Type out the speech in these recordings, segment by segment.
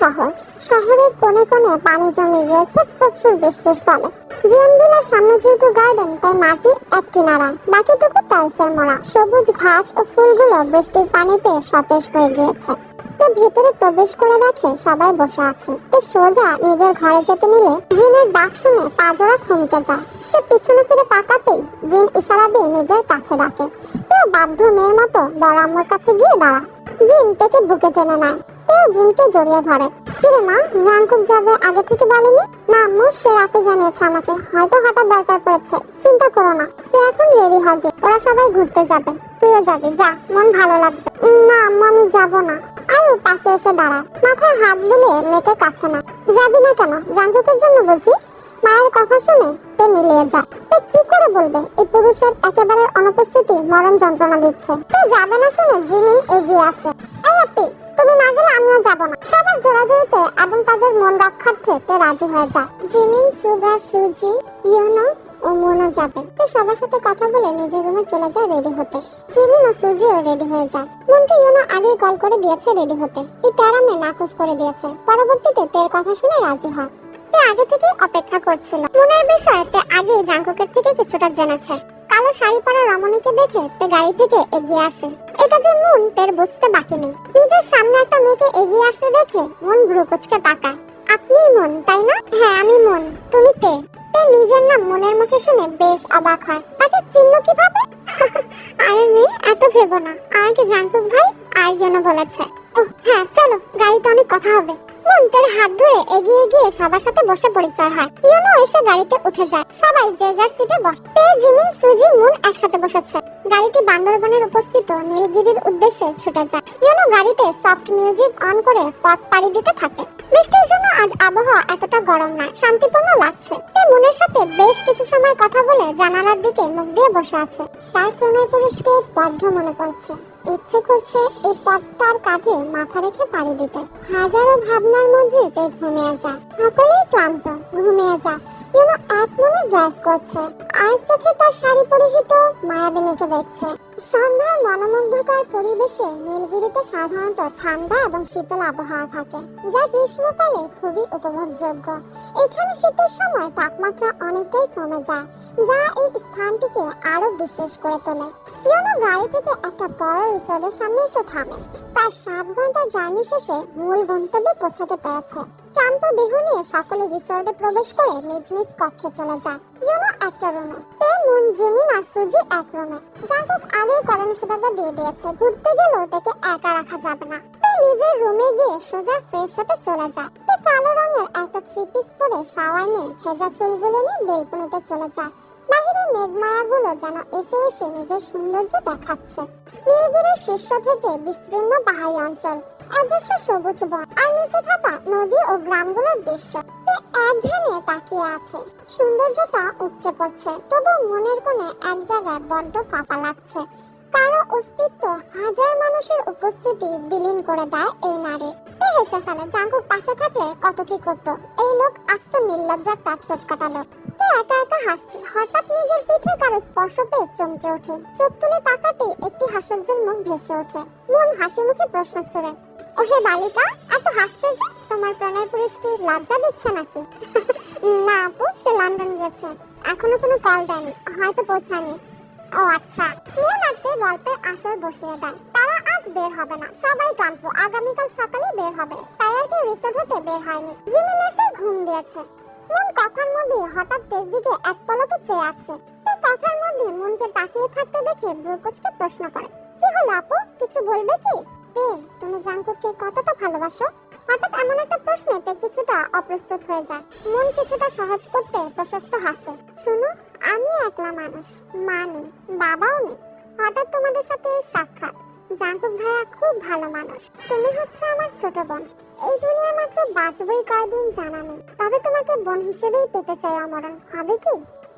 শহর। শহরের কোণে কোণে পানি জমে গিয়েছে প্রচুর বৃষ্টির ফলে। সামনে যেহেতু গার্ডেন তাই মাটি এক কিনারা বাকিটুকু টাইলসের মোড়া। সবুজ ঘাস ও ফুলগুলো বৃষ্টির পানি পেয়ে সতেজ হয়ে গিয়েছে। তে ভেতরে প্রবেশ করে দেখে সবাই বসে আছে। তে সোজা নিজের ঘরে যেতে নিলে জিনের ডাক শুনে পাজরা থমকে যায়। সে পিছনে ফিরে তাকাতেই জিন ইশারা দিয়ে নিজের কাছে ডাকে। তো বাধ্য মেয়ের মতো বড় আম্মুর কাছে গিয়ে দাঁড়ায়। জিন তাকে বুকে টেনে নেয়। তেও জিনকে জড়িয়ে ধরে। কিরে মা, জাংকুক যাবে আগে থেকে বলেনি? না, আম্মু, সে রাতে জানিয়েছে আমাকে। হয়তো হঠাৎ দরকার পড়েছে। চিন্তা করো না, তুই এখন রেডি হবে। ওরা সবাই ঘুরতে যাবে। তুইও যাবি, যা, মন ভালো লাগবে। না, আম্মু, আমি যাব না। আয়ু পাশে এসে দাঁড়ায়। মাথায় হাত বুলিয়ে মেয়েকে কাছে না যাবি না কেন? জাংকুকের জন্য বুঝি? মায়ের কথা শুনে তে মিলিয়ে যায়। তে কি করে বলবে? এই পুরুষের একেবারে অনুপস্থিতি মরণ যন্ত্রণা দিচ্ছে। তে যাবে না শুনে জিমিন এগিয়ে আসে। এই আপি, তুমি না গেলে আমিও যাব না। সবার জোড়াজোড়িতে এবং তাদের মন রক্ষার্থে তে রাজি হয়ে যায়। জিমিন সুগা সুজি ইউনো ও মনও যাবে। তে সবার সাথে কথা বলে নিজের রুমে চলে যায় রেডি হতে। জিমিন ও সুজিও রেডি হয়ে যায়। মনকে ইউনো আগেই কল করে দিয়েছে রেডি হতে। এই তেরামে নাকচ করে দিয়েছে। পরবর্তীতে তের কথা শুনে রাজি হয়। তে আগে থেকে অপেক্ষা করছিল। মনের বিষয়ে তে আগেই জাঙ্কুকের থেকে কিছুটা জেনেছে। কালো শাড়ি পরা রমণীকে দেখে তে গাড়ি থেকে এগিয়ে আসে। এটা যে মন তের বুঝতে বাকি নেই। নিজের সামনে একটা মেয়েকে এগিয়ে আসতে দেখে মন ভ্রু কুচকে তাকায়। আপনি মন, তাই না? হ্যাঁ আমি মন। তুমি তে? তে নিজের নাম মনের মুখে শুনে বেশ অবাক হয়। তাকে চিনল কীভাবে? আরে মেয়ে এত ভেবো না। আমাকে জাঙ্কুক ভাই আর যেন বলেছে। ও হ্যাঁ চলো, গাড়িতে অনেক কথা হবে। মন তার হাত ধরে এগিয়ে গিয়ে সবার সাথে বসে পরিচয় হয়। ইউনো এসে গাড়িতে উঠে যায়। সবাই যে যার সিটে বসে। তে জিমিন সুজি, মুন একসাথে বসেছে। গাড়িটি বান্দরবনের উপস্থিত নীলগিরির উদ্দেশ্যে ছুটে যায়। ইউনো গাড়িতে সফট মিউজিক অন করে পথ পাড়ি দিতে থাকে। বৃষ্টির জন্য আজ আবহাওয়া এতটা গরম নয়, শান্তিপূর্ণ লাগছে। তে, মনের সাথে বেশ কিছু সময় কথা বলে জানালার দিকে মুখ দিয়ে বসে আছে। তার প্রণয় পুরুষকে বদ্ধ মনে পড়ছে ইচ্ছে করছে এই পথটার কাঁধে মাথা রেখে পাড়ি দিতে। হাজারো ভাবনার মধ্যে তে ঘুমিয়ে যায় সকলেই ক্লান্ত, ঘুমিয়ে যায় যেন এক মনে ড্রাইভ করছে। আর চোখে তার শাড়ি পরিহিত মায়াবিনীকে দেখছে। সন্ধ্যার মনোমুগ্ধকর পরিবেশে নীলগিরিতে সাধারণত ঠান্ডা এবং শীতল আবহাওয়া থাকে, যা গ্রীষ্মকালে খুবই উপভোগযোগ্য। এখানে শীতের সময় তাপমাত্রা অনেকটাই কমে যায়, যা এই স্থানটিকে আরও বিশেষ করে তোলে। ইয়োনো গাড়ি থেকে একটা বড় রিসোর্টের সামনে এসে থামে। প্রায় সাত ঘণ্টা জার্নি শেষে মূল গন্তব্যে পৌঁছাতে পেরেছে। ক্লান্ত দেহ নিয়ে সকলে রিসোর্টে প্রবেশ করে নিজ নিজ কক্ষে চলে যায়। ইয়োনো একটা রুমে তে মুন জিমিন আর সুজি এক রুমে জাঙ্কুক আগেই করা নিষেধাজ্ঞা দিয়ে দিয়েছে, ঘুরতে গেলেও তাকে একা রাখা যাবে না। তে নিজের রুমে গিয়ে সোজা ফ্রেশ হতে চলে যায়। তে কালো রঙের একটা থ্রি পিস পরে শাওয়ার নিয়ে ভেজা চুলগুলো নিয়ে বেলকুনিতে চলে যায়। বাহিরে মেঘমায়াগুলো যেন এসে এসে নিজের সৌন্দর্য দেখাচ্ছে। নীলগিরির শীর্ষ থেকে বিস্তীর্ণ পাহাড়ি অঞ্চল, অজস্র সবুজ বন। নিচে থাকা নদী ও গ্রামগুলোর দৃশ্য। এক তাকিয়ে আছে। সৌন্দর্যটা উপচে পড়ছে। তবু মনের কোণে এক জায়গায় বড্ড ফাঁপা লাগছে। কারও অস্তিত্ব হাজার মানুষের উপস্থিতি বিলীন করে দেয় এই নারী। তে হেসে ফেলে, জাঙ্কুক, পাশে থাকলে কত কি করতো? এই লোক আস্ত নির্লজ্জ একটা ঠোঁট কাটালো তে একা একা হাসছে। হঠাৎ নিজের পিঠে কারও স্পর্শ পেয়ে চমকে ওঠে। চোখ তুলে তাকাতেই একটি হাস্যোজ্জ্বল মুখ ভেসে ওঠে। মন হাসি মুখে প্রশ্ন ছড়ে ওহে বালিকা, এত হাসছো যে তোমার প্রণয় পুরুষ কি লজ্জা দিচ্ছে নাকি? না আপু, সে লন্ডন গেছে। এখনও কোনো কল দেয়নি, হয়তো পৌঁছায়নি। ও আচ্ছা। মন আটকে গল্পের আসর বসিয়ে দেয়। তারা আজ বের হবে না। সবাই ক্লান্ত। আগামীকাল সকালে বের হবে। তাই আর কেউ রিসোর্ট হতে বের হয়নি। জিমিন এসে ঘুম দিয়েছে। মন কথার মধ্যে হঠাৎ তের দিকে এক পলকে চেয়ে আছে। এই কথার মধ্যে মনকে তাকিয়ে থাকতে দেখে ব্রুকুচকে প্রশ্ন করে, কি হলো আপু? কিছু বলবে কি? এ তুমি জাঙ্কুককে কতটা ভালোবাসো? হঠাৎ এমন একটা প্রশ্নে তে কিছুটা অপ্রস্তুত হয়ে যায়। মন কিছুটা সহজ করতে প্রশস্ত হাসে। শুনো, আমি একলা মানুষ, মা নেই, বাবাও নেই। হঠাৎ তোমাদের সাথে সাক্ষাৎ। জাঙ্কুক ভাইয়া খুব ভালো মানুষ। তুমি হচ্ছে আমার ছোট বোন। এই দুনিয়া মাত্র বাঁচবই কয়দিন জানা নেই। তবে তোমাকে বোন হিসেবেই পেতে চাই অমরণ, হবে কি?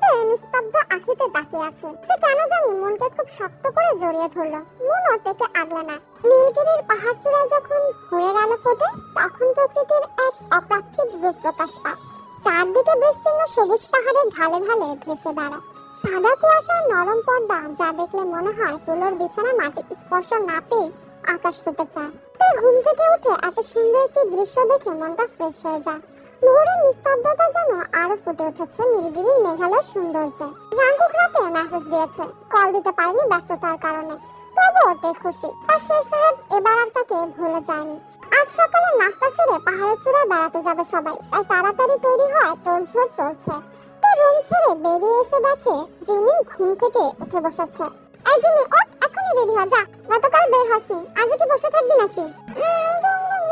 তে নিস্তব্ধ আখিতে তাকিয়ে আছে। সে কেন জানি মনকে খুব শক্ত করে জড়িয়ে ধরলো। মনও তেকে আগলে না। নীলগিরির পাহাড় চূড়ায় যখন ভোরের আলো ফোটে, তখন প্রকৃতির এক অপ্রার্থিব রূপ প্রকাশ পায়। চারদিকে বিস্তীর্ণ সবুজ পাহাড়ের ঢালে ঢালে ভেসে বেড়ায়। সাদা কুয়াশার নরম পর্দা যা দেখলে মনে হয় তুলোর বিছানা মাটি স্পর্শ না পেয়ে আকাশ ছুতে চায় তাই ঘুম থেকে উঠে এত সুন্দর একটি দৃশ্য দেখে মনটা ফ্রেশ হয়ে যায়। ভোরের নিস্তব্ধতা যেন আরও ফুটে উঠেছে নীলগিরির মেঘালয় সৌন্দর্যে। জাঙ্কুক রাতে মেসেজ দিয়েছে কল দিতে পারেনি ব্যস্ততার কারণে। তবুও তে খুশি। আর শেষ সাহেব এবার আর তাকে ভুলে যায়নি। আজ সকালে নাস্তা সেরে পাহাড়ের চূড়ায় বেড়াতে যাবে সবাই। তাই তাড়াতাড়ি তৈরি হয় তোড়ঝোড় চলছে। তাই রুম ছেড়ে বেরিয়ে এসে দেখে জিমিন ঘুম থেকে উঠে বসেছে। এই ওঠ এখনই রেডি হ যা, গতকাল বের হসনি, আজও কি বসে থাকবি নাকি?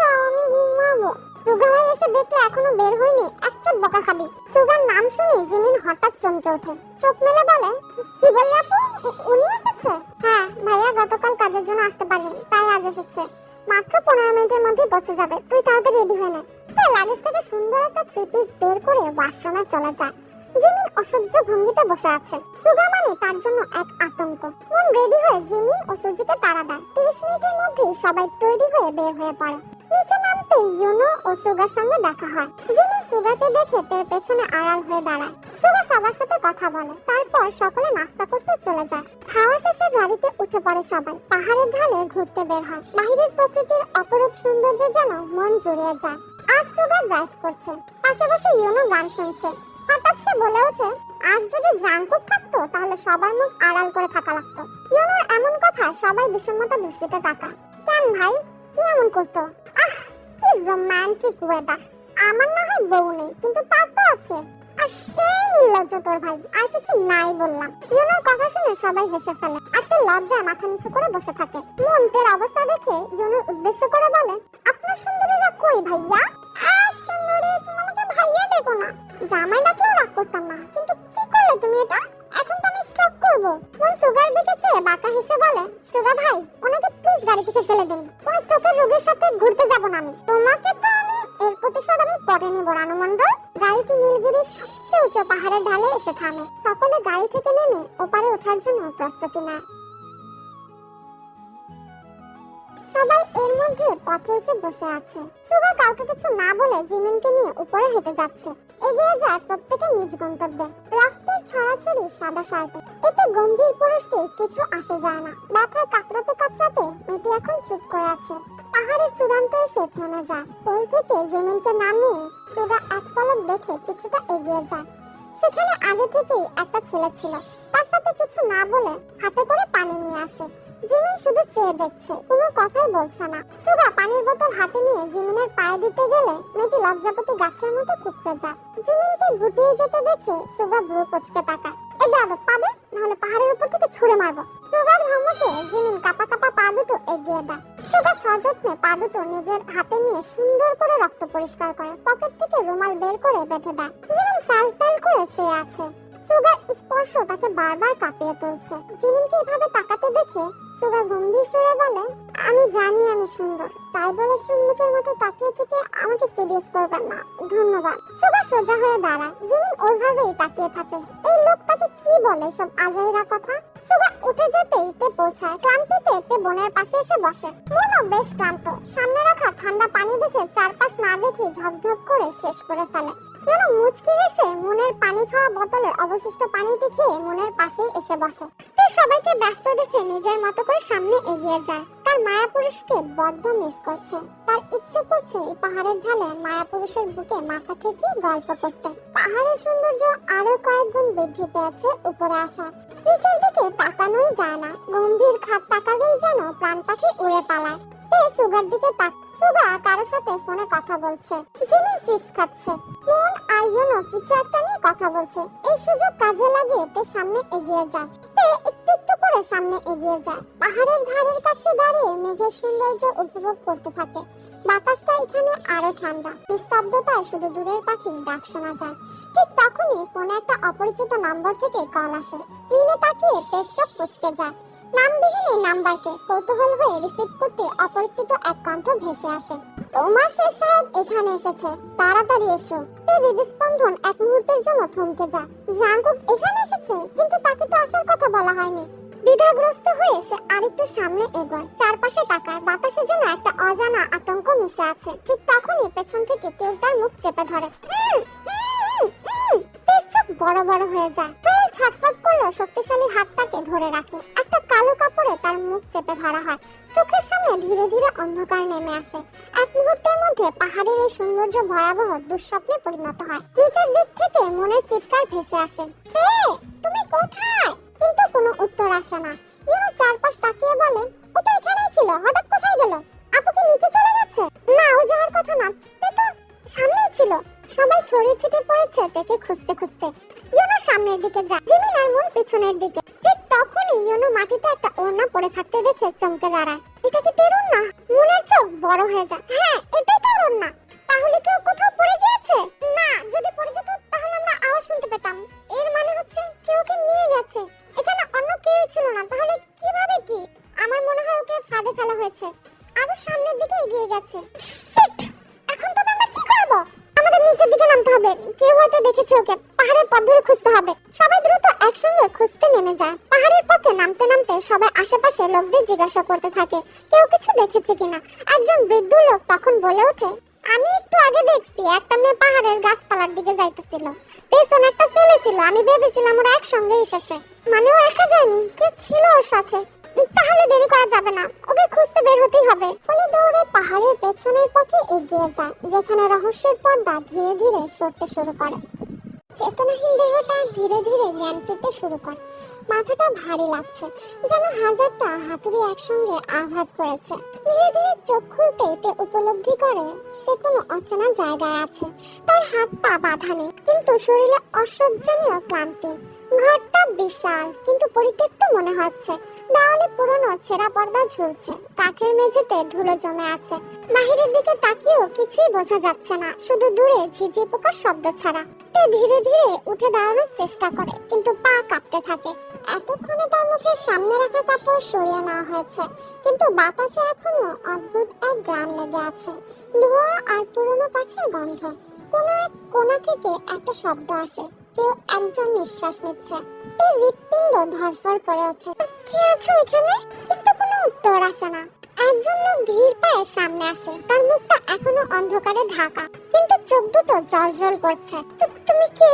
আমি ঘুমাবো। সুগা ভাই এসে দেখলে এখনও বের হয়নি, এক বকা খাবি। সুগার নাম শুনে জিমিন হঠাৎ চমকে ওঠে। চোখ মেলে বলে, "কি- বললে আপু? উনি এসেছে? হ্যাঁ ভাইয়া গতকাল কাজের জন্য আসতে পারেনি, তাই আজ এসেছে। মাত্র পনেরো মিনিটের মধ্যে পৌঁছে যাবে, তুই তাড়াতাড়ি রেডি হয়ে নে। লাগেজ থেকে সুন্দর একটা থ্রি পিস বের করে ওয়াশরুমে চলে যায়। জিমিন অসহ্য ভঙ্গিতে বসে আছে। সুগা মানে তার জন্য এক আতঙ্ক। মন রেডি হয়ে জিমিন ও সুজিকে তাড়া দেয়। তিরিশ মিনিটের মধ্যেই সবাই তৈরি হয়ে বের হয়ে পড়ে। নিচে নামতে ইউনো ও সুগার সঙ্গে দেখা হয়। জিমিন সুগাকে দেখে তের পেছনে আড়াল হয়ে দাঁড়ায়। সুগা সবার সাথে কথা বলে। তারপর সকলে নাস্তা করতে চলে যায়। খাওয়া শেষে গাড়িতে উঠে পড়ে সবাই। পাহাড়ের ঢালে ঘুরতে বের হয়। বাহিরের প্রকৃতির অপরূপ সৌন্দর্য যেন মন জুড়িয়ে যায়। আজ সুগা ড্রাইভ করছে। পাশে বসে ইউনো গান শুনছে। হঠাৎ সে বলে ওঠে, আজ যদি জাঙ্কুক থাকতো, তাহলে সবার মুখ আড়াল করে থাকা লাগতো। ইউনোর এমন কথা সবাই বিষণ্ণতা দৃষ্টিতে তাকায়। কেন ভাই? কি এমন করতো? আহ, কি রোমান্টিক ওয়েদার আমার না হয় বউ নেই, কিন্তু তার তো আছে। আর সে নির্লজ্জ তোর ভাই, আর কিছু নাই বললাম। ইউনোর কথা শুনে সবাই হেসে ফেলে, আর তোর লজ্জায় মাথা নিচু করে বসে থাকে। মনের অবস্থা দেখে ইউনোর উদ্দেশ্য করে বলে, আপনার সুন্দরীরা কই ভাইয়া? জামাই ডাকলেও রাগ করতাম না। কিন্তু কি করলে তুমি এটা? এখন তো আমি স্টপ করব। মন সুগার দিকে চেয়ে বাঁকা হেসে বলে সুগা ভাই, ওনাকে প্লিজ গাড়ি থেকে ফেলে দিন। কোন স্ট্রোকের রোগীর সাথে ঘুরতে যাব না আমি। তোমাকে তো আমি এর প্রতিশোধ আমি পরে নেব রানুমণ্ডল গাড়িটি নীলগিরির সবচেয়ে উঁচু পাহাড়ের ঢালে এসে থামে। সকলে গাড়ি থেকে নেমে ওপারে ওঠার জন্য প্রস্তুতি নেয়। সবাই এর মধ্যে পথে এসে বসে আছে। সুগা কাউকে কিছু না বলে জিমিনকে নিয়ে উপরে হেঁটে যাচ্ছে। এগিয়ে যায় প্রত্যেকে নিজ গন্তব্যে। রক্তের ছড়াছড়ি সাদা শার্টে। এতে গম্ভীর পুরুষটির কিছু আসে যায় না। ব্যথায় কাতরাতে কাতরাতে মেয়েটি এখন চুপ করে আছে। পাহাড়ের চূড়ান্ত এসে থেমে যায়। কোল থেকে জিমিনকে নামিয়ে সুগা এক পলক দেখে কিছুটা এগিয়ে যায়। সেখানে আগে থেকেই একটা ছেলে ছিল। তার সাথে কিছু না বলে হাতে করে পানি নিয়ে আসে। জিমিন শুধু চেয়ে দেখছে, কোনো কথাই বলছে না। সুগা পানির বোতল হাতে নিয়ে জিমিনের পায়ে দিতে গেলে মেয়েটি লজ্জাপতি গাছের মতো কুকড়ে যায়। জিমিনকে গুটিয়ে যেতে দেখে সুগা ভ্রু কুচকে তাকায়। পাবে নাহলে পাহাড়ের উপর থেকে ছুঁড়ে মারবো। সুগার জিমিন কাপা কাপা পা দুটো এগিয়ে দেয়। সুগা সযত্নে পা দুটো নিজের হাতে নিয়ে সুন্দর করে রক্ত পরিষ্কার করে, পকেট থেকে রুমাল বের করে বেঁধে দেয়। জিমিন ফ্যাল ফ্যাল করে আছে সুগার স্পর্শ তাকে বারবার কাঁপিয়ে তুলছে। জিমিনকে এভাবে তাকাতে দেখে সুগা গম্ভীর সুরে বলে, আমি জানি আমি সুন্দর। তাই বলে চুম্বকের মতো তাকিয়ে থেকে আমাকে সিরিয়াস করবেন না। ধন্যবাদ। সুগা সোজা হয়ে দাঁড়ায়। জিমিন ওইভাবেই তাকিয়ে থাকে। এই লোক তাকে কি বলে সব আজাইরা কথা? সুগা উঠে যেতেই তে পৌঁছায়। ক্লান্তিতে তে বোনের পাশে এসে বসে। মনও বেশ ক্লান্ত। সামনে রাখা ঠান্ডা পানি দেখে চারপাশ না দেখে ঢকঢক করে শেষ করে ফেলে। যেন মুচকি হেসে মনের পানি খাওয়া বোতলের অবশিষ্ট পানিটি খেয়ে মনের পাশেই এসে বসে? তে সবাইকে ব্যস্ত দেখে নিজের মতো করে সামনে এগিয়ে যায়। তার মায়া বড্ড মিস করছে। তার ইচ্ছে করছে এই পাহাড়ের ঢালে মায়া পুরুষের বুকে মাথা ঠেকিয়ে গল্প করতে। পাহাড়ের সৌন্দর্য আরও কয়েক গুণ বৃদ্ধি পেয়েছে উপরে আসা। নিচের দিকে তাকানোই যায় না। গম্ভীর খাট তাকালেই যেন প্রাণ পাখি উড়ে পালায়। তে সুগার দিকে তাক। সুগা কারোর সাথে ফোনে কথা বলছে। জিমিন চিপস খাচ্ছে। মন আর ইউনো কিছু একটা নিয়ে কথা বলছে। এই সুযোগ কাজে লাগিয়ে তে সামনে এগিয়ে যায়। তে একটু একটু করে সামনে এগিয়ে যায়। পাহাড়ের ধারের কাছে দাঁড়িয়ে মেঘের সৌন্দর্য উপভোগ করতে থাকে। বাতাসটা এখানে আরও ঠান্ডা। নিস্তব্ধতায় শুধু দূরের পাখির ডাক শোনা যায়। ঠিক তখনই ফোনে একটা অপরিচিত নম্বর থেকে কল আসে। স্ক্রিনে তাকিয়ে তেজ চোখ কুচকে যায়। নামবিহীন এই নাম্বারকে কৌতূহল হয়ে রিসিভ করতে অপরিচিত এক কণ্ঠ ভেসে আসে। তোমার শেষ সাহেব এখানে এসেছে। তাড়াতাড়ি এসো। এই হৃদস্পন্দন, এক মুহূর্তের জন্য থমকে যায় জাঙ্কুক এখানে এসেছে, কিন্তু তাকে তো আসার কথা বলা হয়নি। দ্বিধাগ্রস্ত হয়ে সে আরেকটু সামনে এগোয়। চারপাশে তাকায় বাতাসে যেন একটা অজানা আতঙ্ক মিশে আছে। ঠিক তখনই পেছন থেকে কেউ তার মুখ চেপে ধরে। বড় বড় হয়ে যায়। সোহেল ছটফট করল, শক্তিশালী হাতটাকে ধরে রাখে। একটা কালো কাপড়ে তার মুখ চেপে ধরা হয়। চোখের সামনে ধীরে ধীরে অন্ধকার নেমে আসে। এক মুহূর্তের মধ্যে পাহাড়ের এই সৌন্দর্য ভয়াবহ দুঃস্বপ্নে পরিণত হয়। নিচের দিক থেকে মনের চিৎকার ভেসে আসে। তুমি কোথায়? কিন্তু কোনো উত্তর আসে না। ইউনো চারপাশ তাকিয়ে বলে, ও তো এখানেই ছিল, হঠাৎ কোথায় গেল? আপু কি নিচে চলে গেছে? না, ও যাওয়ার কথা না। তো সামনেই ছিল। সবাই ছড়িয়ে ছিটে পড়েছে তাকে খুঁজতে খুঁজতে। ইউনো সামনের দিকে যায় জিমিন আর মন পিছনের দিকে। ঠিক তখনই ইউনো মাটিতে একটা ওড়না পড়ে থাকতে দেখে চমকে দাঁড়ায়। এটা কি তেরুন না? মনের চোখ বড় হয়ে যায়। হ্যাঁ এটাই তো ওড়না। তাহলে কেউ কোথাও পড়ে গিয়েছে? না, যদি পড়ে যেত তাহলে আমরা আওয়াজ শুনতে পেতাম। এর মানে হচ্ছে কেউ ওকে নিয়ে গেছে। এখানে অন্য কেউ ছিল না, তাহলে কীভাবে কি? আমার মনে হয় ওকে ফাঁদে ফেলা হয়েছে। আরও সামনের দিকে এগিয়ে গেছে! এখন তবে আমরা কি করব? আমাদের নিচের দিকে নামতে হবে। কেউ হয়তো দেখেছে ওকে। পাহাড়ের পথ ধরে খুঁজতে হবে। সবাই দ্রুত একসঙ্গে খুঁজতে নেমে যায়। পাহাড়ের পথে নামতে নামতে সবাই আশেপাশে লোকদের জিজ্ঞাসা করতে থাকে, কেউ কিছু দেখেছে কিনা? একজন বৃদ্ধ লোক তখন বলে ওঠে, আমি একটু আগে দেখছি, একটা মেয়ে পাহাড়ের গাছপালার দিকে যাইতেছিল। পেছনে একটা ছেলে ছিল। আমি ভেবেছিলাম ওরা একসঙ্গে এসেছে। মানে ও একা যায়নি, কেউ ছিল ওর সাথে। তাহলে দেরি করা যাবে না। ওকে খুঁজতে বের হতেই হবে। বলে দৌড়ে পাহাড়ের পেছনের পথে এগিয়ে যায়, যেখানে রহস্যের পর্দা ধীরে ধীরে সরতে শুরু করে। চেতনাহীন দেহটা ধীরে ধীরে জ্ঞান ফিরতে শুরু করে। মাথাটা ভারী লাগছে, যেন হাজারটা হাতুড়ি একসঙ্গে আঘাত করেছে। ধীরে ধীরে চোখ খুলতে তে উপলব্ধি করে সে কোনো অচেনা জায়গায় আছে। তার হাত পা বাঁধা নেই কিন্তু শরীরে অসহ্যনীয় ক্লান্তি। ঘরটা বিশাল, কিন্তু পরিত্যক্ত মনে হচ্ছে। দেওয়ালে পুরনো ছেঁড়া পর্দা ঝুলছে, কাঠের মেঝেতে ধুলো জমে আছে। বাহিরের দিকে তাকিয়েও কিছুই বোঝা যাচ্ছে না, শুধু দূরে ঝিঝি পোকার শব্দ ছাড়া। সে ধীরে ধীরে উঠে দাঁড়ানোর চেষ্টা করে, কিন্তু পা কাঁপতে থাকে। এতক্ষণে তার মুখের সামনে রাখা কাপড় সরিয়ে নেওয়া হয়েছে, কিন্তু বাতাসে এখনও অদ্ভুত এক গ্রাম লেগে আছে। ধোঁয়া আর পুরনো কাছের গন্ধ, কোনো এক কোণা থেকে একটা শব্দ আসে। কেউ একজন নিঃশ্বাস নিচ্ছে। এই হৃৎপিণ্ড ধরফর করে ওঠে। কে আছো এখানে? কিন্তু কোনো উত্তর আসে না। একজন লোক ধীর পায়ে সামনে আসে। তার মুখটা এখনও অন্ধকারে ঢাকা। কিন্তু চোখ দুটো জল জল করছে। তুমি কে?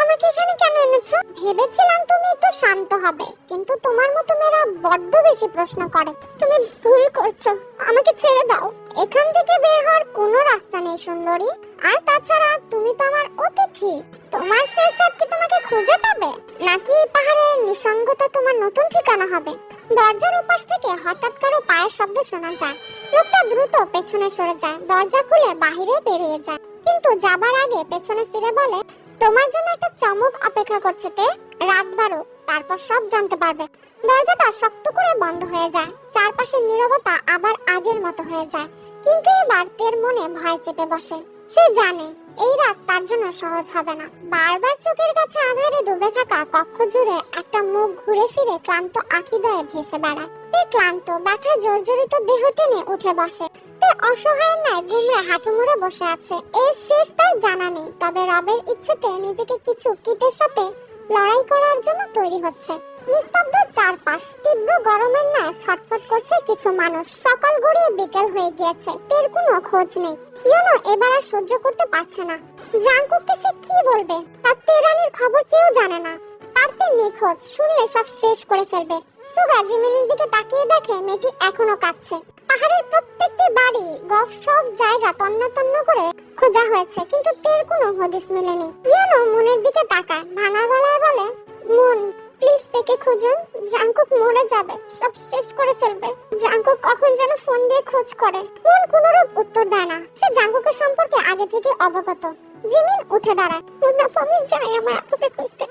আমাকে এখানে কেন এনেছো? ভেবেছিলাম তুমি একটু শান্ত হবে। কিন্তু তোমার মতো মেয়েরা বড্ড বেশি প্রশ্ন করে। তুমি ভুল করছ। আমাকে ছেড়ে দাও। এখান থেকে বের হওয়ার কোনো রাস্তা নেই, সুন্দরী। আর তাছাড়া তুমি তো আমার অতিথি। তোমার শেষ কি তোমাকে খুঁজে পাবে? নাকি পাহাড়ের নিসঙ্গতা তোমার নতুন ঠিকানা হবে? দরজার ওপাশ থেকে হঠাৎ কারও পায়ের শব্দ শোনা যায়। লোকটা দ্রুত পেছনে সরে যায়, দরজা খুলে বাইরে বেরিয়ে যায়। কিন্তু যাবার আগে পেছনে ফিরে বলে, তোমার জন্য একটা চমক অপেক্ষা করছে তে। রাত বারো, তারপর সব জানতে পারবে। দরজাটা শক্ত করে বন্ধ হয়ে যায়। চারপাশের নীরবতা আবার আগের মতো হয়ে যায়। কিন্তু এবার তের মনে ভয় চেপে বসে। সে জানে, এই রাত তার জন্য সহজ হবে না। বারবার চোখের কাছে আধারে ডুবে থাকা কক্ষ জুড়ে একটা মুখ ঘুরে ফিরে ক্লান্ত আখিদয়ে ভেসে বেড়ায়। তে ক্লান্ত, ব্যথা জর্জরিত দেহ টেনে উঠে বসে। তে অসহায়ের ন্যায় গুমরে হাঁটু মুড়ে বসে আছে। এর শেষ তার জানা নেই, তবে রবের ইচ্ছেতে নিজেকে কিছু কীটের সাথে লড়াই করার জন্য তৈরি হচ্ছে। নিস্তব্ধ চারপাশ, তীব্র গরমের ন্যায় ছটফট করছে কিছু মানুষ। সকাল গড়িয়ে বিকেল হয়ে গিয়েছে, তের কোনো খোঁজ নেই। ইউনো এবার আর সহ্য করতে পারছে না। জাংকুককে সে কি বলবে? তার তেরানির খবর কেউ জানে না। তার তে নিখোঁজ শুনলে সব শেষ করে ফেলবে। সুগা জিমিনের দিকে তাকিয়ে দেখে মেয়েটি এখনও কাঁদছে। পাহাড়ের প্রত্যেকটি বাড়ি গফ সব জায়গা তন্ন তন্ন করে খোঁজা হয়েছে, কিন্তু তের কোনো হদিস মেলেনি। ইউনো মনের দিকে তাকায়, ভাঙা গলায় বলে, মন প্লিজ থেকে খুঁজুন জাঙ্কুক মরে যাবে, সব শেষ করে ফেলবে। জাঙ্কুক কখন যেন ফোন দিয়ে খোঁজ করে? মন কোনরূপ উত্তর দেয় না। সে জাঙ্কুকের সম্পর্কে আগে থেকে অবগত। জিমিন উঠে দাঁড়ায় না আমি যাই আমার আপুকে খুঁজতে।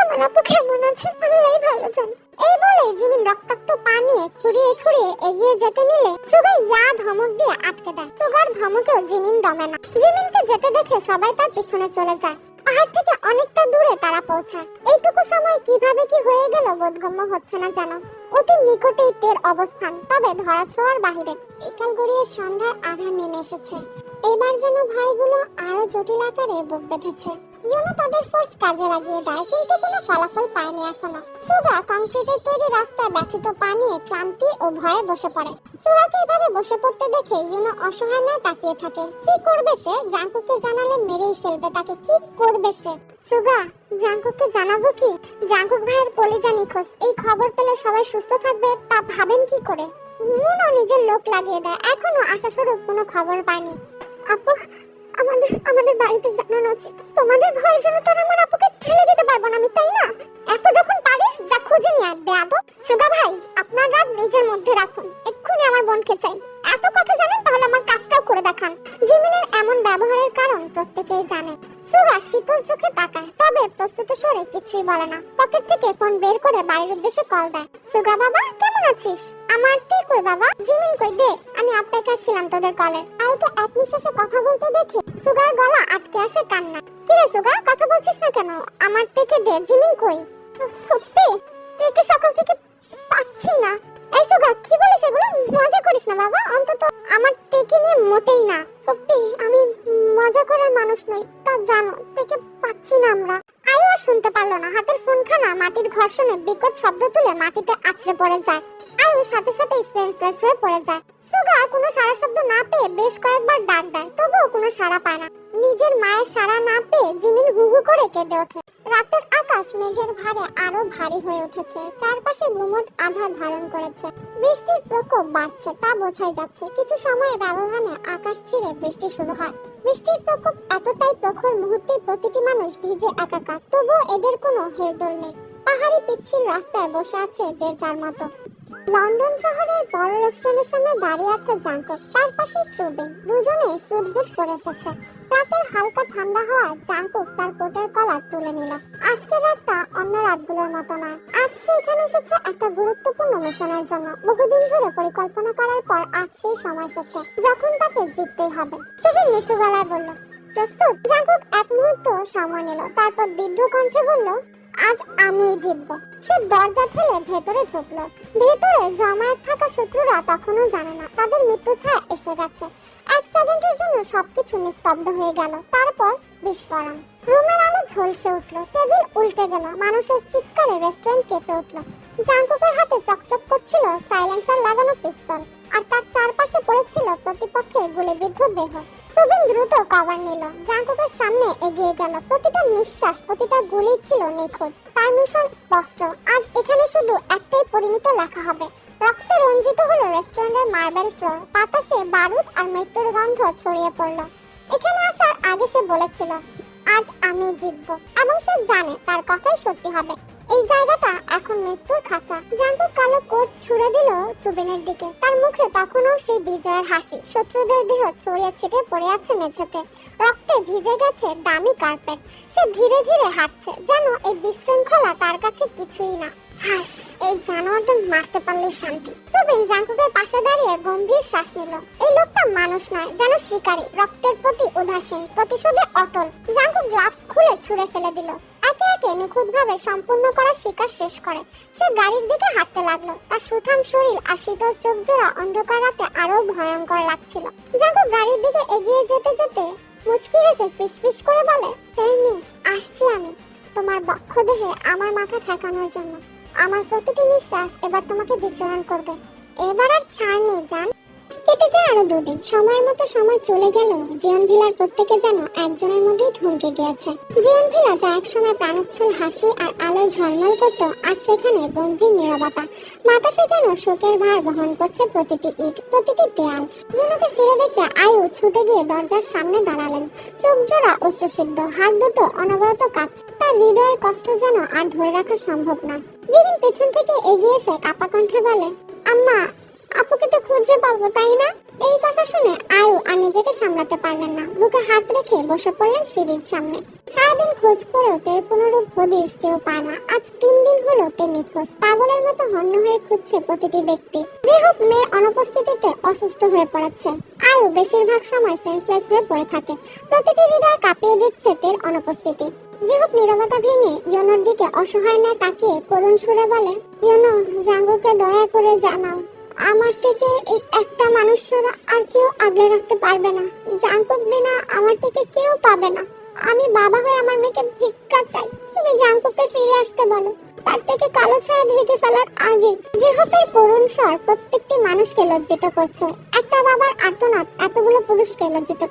আমার আপু কেমন আছে ভালো জানে। এই বলে জিমিন রক্তাক্ত পা নিয়ে খুঁড়িয়ে খুঁড়িয়ে এগিয়ে যেতে নিলে সুগা ইয়া ধমক দিয়ে আটকে দেয়। সুগার ধমকেও জিমিন দমে না। জিমিনকে যেতে দেখে সবাই তার পিছনে চলে যায়। পাহাড় থেকে অনেকটা দূরে তারা পৌঁছায়। এইটুকু সময় কীভাবে কি হয়ে গেল বোধগম্য হচ্ছে না জানো। অতি নিকটেই তের অবস্থান, তবে ধরা ছোঁয়ার বাহিরে বিকাল গড়িয়ে সন্ধ্যার আধার নেমে এসেছে। এবার যেন ভাইগুলো আরও জটিল আকারে বুক বেঁধেছে। ইউনো তাদের ফোর্স কাজে লাগিয়ে দেয়, কিন্তু কোনো ফলাফল পায়নি এখনও। সুগা কংক্রিটের তৈরি রাস্তায় ব্যথিত পা নিয়ে ক্লান্তি ও ভয়ে বসে পড়ে। সুগাকে এভাবে বসে পড়তে দেখে ইউনো অসহায় নয় তাকিয়ে থাকে। কি করবে সে? জাঙ্কুকে জানালে মেরেই ফেলবে তাকে। কি করবে সে? সুগা, জাঙ্কুককে জানাব কি? জাঙ্কুক ভাইয়ের কলিজা নিখোঁজ। এই খবর পেলে সবাই সুস্থ থাকবে, তা ভাবেন কি করে? মুনও নিজের লোক লাগিয়ে দেয়। এখনও আশাস্বরূপ কোনো খবর পায়নি। আপু আমাদের আমাদের বাড়িতে জানানো উচিত। তোমাদের ভয়ের জন্য তোর আমার আপুকে ঠেলে দিতে পারব না আমি, তাই না? এত যখন পারিস, যা খুঁজে নিয়ে আয়। বেয়াদব। সুগা ভাই, আপনার রাগ নিজের মধ্যে রাখুন। এক্ষুনি আমার বোনকে চাই। এত কথা জানেন, তাহলে আমার কাজটাও করে দেখান। জিমিনের এমন ব্যবহারের কারণ প্রত্যেকেই জানে। সুগা শীতল চোখে তাকায়, তবে প্রস্তুত স্বরে কিছুই বলে না। পকেট থেকে ফোন বের করে বাড়ির উদ্দেশ্যে কল দেয়। সুগা বাবা, কেমন আছিস? আমার তে কই বাবা? জিমিন কই? দে আমি অপেক্ষায় ছিলাম তোদের কলের আয়ুকে এক নিঃশ্বাসে কথা বলতে দেখে সুগার গলা আটকে আসে কান্না। কিরে সুগা কথা বলছিস না কেন? আমার থেকে দে, জিমিন কই? ফুপ্পি তেকে সকাল থেকে পাচ্ছি না। এই সুগা কি বলিস এগুলো? মজা করিস না বাবা, অন্তত আমার তেকে নিয়ে মোটেই না। সত্যি, আমি মজা করার মানুষ নই, তা জানো, থেকে পাচ্ছি না আমরা। আয়ু আর শুনতে পারল না, হাতের ফোনখানা, মাটির ঘর্ষণে বিকট শব্দ তুলে মাটিতে আছড়ে পড়ে যায়। আয়ু সাথে সাথে সেন্সলেস হয়ে পড়ে যায় সুগা কোনো সারা শব্দ না পেয়ে বেশ কয়েকবার ডাক দেয়, তবুও কোনো সাড়া পায় না। নিজের মায়ের সাড়া না পেয়ে জিমিন হু হু করে কেঁদে ওঠে। রাতের আকাশ মেঘের ভারে আরও ভারী হয়ে উঠেছে। চারপাশে গুমট আধার ধারণ করেছে। বৃষ্টির প্রকোপ বাড়ছে, তা বোঝাই যাচ্ছে কিছু সময়ের ব্যবধানে আকাশ ছিঁড়ে বৃষ্টি শুরু হয়। বৃষ্টির প্রকোপ এতটাই প্রখর মুহূর্তে প্রতিটি মানুষ ভিজে একাকার, তবুও এদের কোনো হেলদোল নেই। পাহাড়ি পিচ্ছিল রাস্তায় বসে আছে যে যার মতো। লন্ডন শহরের বড় রেস্টুরেন্টের সামনে দাঁড়িয়ে আছে জাঙ্কক তার পাশে সুবিন। দুজনেই স্যুট বুট এসেছে। রাতের হালকা ঠান্ডা হওয়ায় জাঙ্কুক তার কোটের কলার তুলে নিল। আজকের রাতটা অন্য রাতগুলোর মতো নয়। আজ সে এখানে এসেছে একটা গুরুত্বপূর্ণ মিশনের জন্য। বহুদিন ধরে পরিকল্পনা করার পর আজ সেই সময় এসেছে। যখন তাকে জিততেই হবে। সুবিন নিচু গলায় বলল, প্রস্তুত? জাঙ্কুক এক মুহূর্ত সময় নিল। তারপর দীর্ঘ কণ্ঠে বলল আজ আমি জিতবো। সে দরজা ঠেলে ভেতরে ঢুকলো। ভেতরে জমায়েত থাকা শত্রুরা তখনও জানে না, তাদের মৃত্যু ছায়া এসে গেছে। এক জন্য সবকিছু নিস্তব্ধ হয়ে গেল। তারপর বিস্ফোরণ। রুমের আলো ঝলসে উঠল। টেবিল উল্টে গেল। মানুষের চিৎকারে রেস্টুরেন্ট কেঁপে উঠল। জাঙ্কুকের হাতে চকচক করছিল সাইলেন্সার লাগানো পিস্তল। পড়েছিল প্রতিপক্ষের গুলিবিদ্ধ দেহ। সুবিন দ্রুত কভার নিল। জাঙ্কুকের সামনে এগিয়ে গেল। প্রতিটা নিঃশ্বাস, প্রতিটা গুলি ছিল নিখুঁত। তার মিশন স্পষ্ট। আজ এখানে শুধু একটাই পরিণত লেখা হবে। রক্তে রঞ্জিত হলো রেস্টুরেন্টের মার্বেল ফ্লোর। বাতাসে বারুদ আর মৃত্যুর গন্ধ ছড়িয়ে পড়ল। এখানে আসার আগে সে বলেছিল, আজ আমি জিতবো। এবং সে জানে তার কথাই সত্যি হবে। এই জায়গাটা এখন মৃত্যুর খাঁচা। জাঙ্কুক কালো কোট ছুড়ে দিল সুবিনের দিকে। তার মুখে তখনও সেই বিজয়ের হাসি। শত্রুদের দেহ ছড়িয়ে ছিটে পড়ে আছে মেঝেতে। রক্তে ভিজে গেছে দামি কার্পেট। সে ধীরে ধীরে হাঁটছে, যেন এই বিশৃঙ্খলা তার কাছে কিছুই না। হাস, এই জানোয়ারদের মারতে পারলে শান্তি। সুবিন জাঙ্কুকের পাশে দাঁড়িয়ে গম্ভীর শ্বাস নিল। এই লোকটা মানুষ নয়, যেন শিকারী। রক্তের প্রতি উদাসীন, প্রতিশোধে অটল। জাঙ্কুক গ্লাভস খুলে ছুঁড়ে ফেলে দিল। একে একে নিখুঁতভাবে সম্পূর্ণ করা শিকার শেষ করে। সে গাড়ির দিকে হাঁটতে লাগল। তার সুঠাম শরীর আর শীতল চোখ জোড়া অন্ধকার রাতে আরও ভয়ঙ্কর লাগছিল। গাড়ির দিকে এগিয়ে যেতে যেতে মুচকি হেসে ফিসফিস করে বলে তেমনি আসছি আমি তোমার বক্ষ দেহে আমার মাথা ঠেকানোর জন্য। আমার প্রতিটি নিঃশ্বাস এবার তোমাকে বিচরণ করবে। এবার আর ছাড় নেই, জান? কেটে যায় আরও দুদিন। সময়ের মতো সময় চলে গেল। জীবন ভিলার প্রত্যেকে যেন একজনের মধ্যেই থমকে গিয়েছে। জীবন ভিলা যা একসময় প্রাণোচ্ছল হাসি আর আলোয় ঝলমল করত, আজ সেখানে গম্ভীর নীরবতা। বাতাসে যেন শোকের ভার বহন করছে প্রতিটি ইট, প্রতিটি দেয়াল। জুনুকে ফিরে দেখতে আয়ু ছুটে গিয়ে দরজার সামনে দাঁড়ালেন। চোখ জোড়া অশ্রুসিদ্ধ হাত দুটো অনবরত কাঁপছে। তার হৃদয়ের কষ্ট যেন আর ধরে রাখা সম্ভব না জীবন পেছন থেকে এগিয়ে এসে কাপা কণ্ঠে বলে, আম্মা আপুকে তো খুঁজে পাবো, তাই না? এই কথা শুনে আয়ু আর নিজেকে সামলাতে পারলেন না। বুকে হাত রেখে বসে পড়লেন সিঁড়ির সামনে। সারাদিন খোঁজ করেও তের কোনোরূপ হদিস কেউ পায় না। আজ তিন দিন হলো তে নিখোঁজ। পাগলের মতো হন্য হয়ে খুঁজছে প্রতিটি ব্যক্তি। যে হোক, মেয়ের অনুপস্থিতিতে অসুস্থ হয়ে পড়েছে। আয়ু বেশিরভাগ সময় সেন্সলেস হয়ে পড়ে থাকে। প্রতিটি হৃদয় কাঁপিয়ে দিচ্ছে তের অনুপস্থিতি। যে হোক, নীরবতা ভেঙে ইয়নোর দিকে অসহায় না তাকিয়ে করুণ সুরে বলে, ইয়নো, জাঙ্গুকে দয়া করে জানাও। আমার থেকে এই একটা মানুষ ছাড়া আর কেউ আগলে রাখতে পারবে না। জাঙ্কুক বিনা আমার থেকে কেউ পাবে না। আমি বাবা হয়ে আমার মেয়েকে ভিক্ষা চাই। তুমি জাঙ্কুকে ফিরে আসতে বলো। তার থেকে কালো ছায়া ঢেকে ফেলার আগে জেহপের করুণ স্বর প্রত্যেকটি মানুষকে লজ্জিত করছে। একটা বাবার আর্তনাদ এতগুলো পুরুষকে লজ্জিত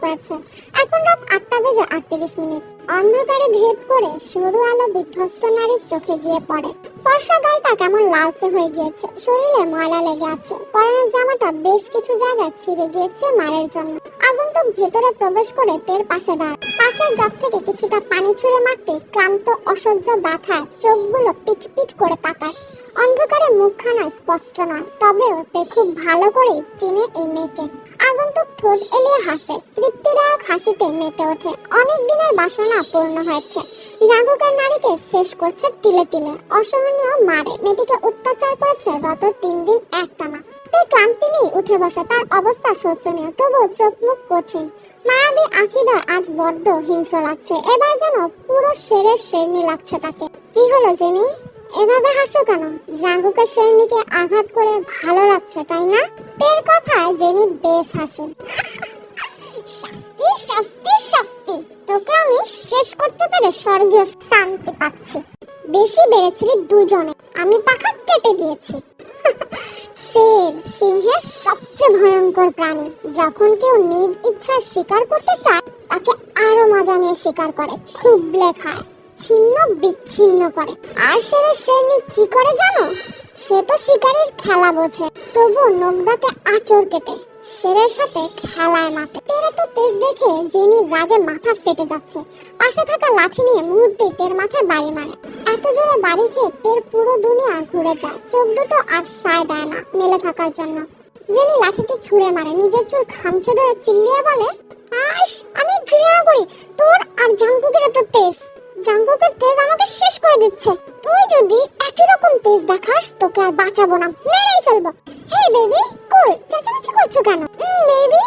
এখন রাত আটটা বেজে আটত্রিশ মিনিট। অন্ধকারে ভেদ করে সরু আলো বিধ্বস্ত নারীর চোখে গিয়ে পড়ে। ফর্সা গালটা কেমন লালচে হয়ে গিয়েছে। শরীরে ময়লা লেগে আছে। পরনের জামাটা বেশ কিছু জায়গায় ছিঁড়ে গিয়েছে মারের জন্য। আগন্তুক ভেতরে প্রবেশ করে তের পাশে দাঁড়ায়। পাশের জগ থেকে কিছুটা পানি ছুঁড়ে মারতে ক্লান্ত, অসহ্য ব্যথায় চোখগুলো পিট পিট করে তাকায়। অন্ধকারে মুখখানা স্পষ্ট নয় তবেও তে খুব ভালো করে চিনে এই মেয়েকে। আগন্তুক ঠোঁট এলিয়ে হাসে, তৃপ্তিদায়ক হাসিতে মেতে ওঠে। অনেক দিনের বাসনা পূর্ণ হয়েছে। জাগুকের নারীকে শেষ করছে তিলে তিলে। অসহনীয় মারে মেয়েটিকে অত্যাচার করেছে গত তিন দিন একটানা। এই ক্লান্তি নেই উঠে বসে, তার অবস্থা শোচনীয় তবু চোখ মুখ কঠিন। মায়াবী আখিদয় আজ বড্ড হিংস্র লাগছে, এবার যেন পুরো শেরের শেরনি লাগছে তাকে। কি হলো জেনি? এভাবে হাসো কেন? জাঙ্গুকের শেরনিকে আঘাত করে ভালো লাগছে, তাই না? তের কথায় জেনি বেশ হাসে। শাস্তি শাস্তি শাস্তি, তোকে আমি শেষ করতে পেরে স্বর্গীয় শান্তি পাচ্ছি। বেশি বেড়েছিলি দুজনে, আমি পাখা কেটে দিয়েছি। শের সিংহের সবচেয়ে ভয়ঙ্কর প্রাণী। যখন কেউ নিজ ইচ্ছা শিকার করতে চায়, তাকে আরও মজা নিয়ে শিকার করে। খুব খায় ছিন্ন বিচ্ছিন্ন করে। আর শেরের শেরনি কি করে জানো? সে তো শিকারের খেলা বোঝে তবু নগদাতে আচর কেটে। শেরের সাথে খেলায় মাতে তেরে তো তেজ দেখে জেনি রাগে মাথা ফেটে যাচ্ছে। পাশে থাকা লাঠি নিয়ে মুহূর্তে তের মাথায় বাড়ি মারে। এত জোরে বাড়ি খেয়ে তের পুরো দুনিয়া ঘুরে যায়। চোখ দুটো আর সায় দেয় না মেলে থাকার জন্য। জেনি লাঠিটি ছুঁড়ে মারে। নিজের চুল খামছে ধরে চিল্লিয়ে বলে, আস, আমি ঘৃণা করি। তোর আর জাঙ্কুকের এত তেজ। জাঙ্কুকের তেজ আমাকে শেষ করে দিচ্ছে। তুই যদি একই রকম তেজ দেখাস, তোকে আর বাঁচাবো না। মেরেই ফেলব। হে বেবি কুল চেঁচামেচি করছ কেন? বেবি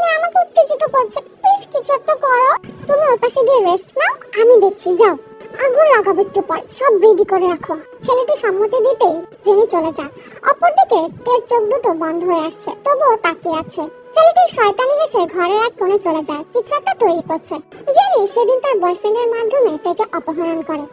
মেয়ে আমাকে উত্তেজিত করছে। প্লিজ, কিছু একটা করো। তুমি ওর পাশে গিয়ে রেস্ট নাও। আমি দেখছি, যাও। আগুন লাগাবো একটু পর। সব রেডি করে রাখো। ছেলেটি সম্মতি দিতেই জেনে চলে যায়। অপরদিকে, তের চোখ দুটো বন্ধ হয়ে আসছে। তবুও তাকিয়ে আছে। ছেলেটি শয়তানি হেসে ঘরের এক কোণে চলে যায়। কিছু একটা তৈরি করছে। জেনি সেদিন তার বয়ফ্রেন্ডের মাধ্যমে তাকে অপহরণ করে।